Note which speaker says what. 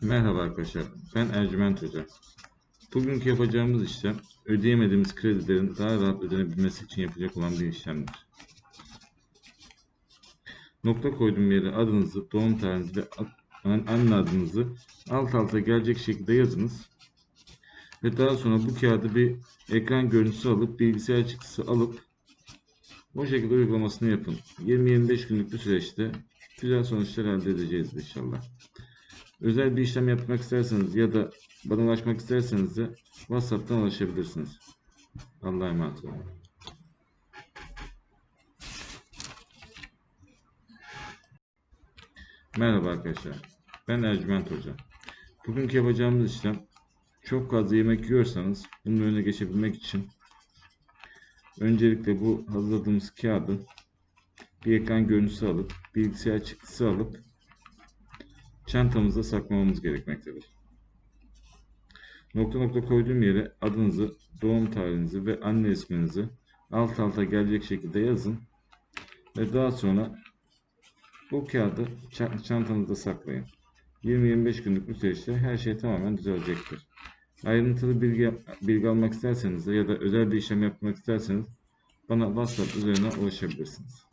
Speaker 1: Merhaba arkadaşlar, ben Ercüment Hoca. Bugünkü yapacağımız işlem, ödeyemediğimiz kredilerin daha rahat ödenebilmesi için yapacak olan bir işlemdir. Nokta koyduğum yere adınızı, doğum tarihinizi ve an- anne adınızı alt alta gelecek şekilde yazınız. Ve daha sonra bu kağıdı bir ekran görüntüsü alıp, bilgisayar çıktısı alıp, o şekilde uygulamasını yapın. 20-25 günlük bir süreçte güzel sonuçlar elde edeceğiz inşallah. Özel bir işlem yapmak isterseniz ya da bana ulaşmak isterseniz de WhatsApp'tan ulaşabilirsiniz. Allah'a emanet olun. Merhaba arkadaşlar. Ben Ercüment Hoca. Bugünkü yapacağımız işlem çok fazla yemek yiyorsanız bunun önüne geçebilmek için öncelikle bu hazırladığımız kağıdı bir ekran görüntüsü alıp bilgisayar çıktısı alıp çantamıza saklamamız gerekmektedir. Nokta nokta koyduğum yere adınızı, doğum tarihinizi ve anne isminizi alt alta gelecek şekilde yazın ve daha sonra bu kağıdı ça- çantanızda saklayın. 20-25 günlük bir süreçte her şey tamamen düzelecektir. Ayrıntılı bilgi, bilgi almak isterseniz de ya da özel bir işlem yapmak isterseniz bana WhatsApp üzerinden ulaşabilirsiniz.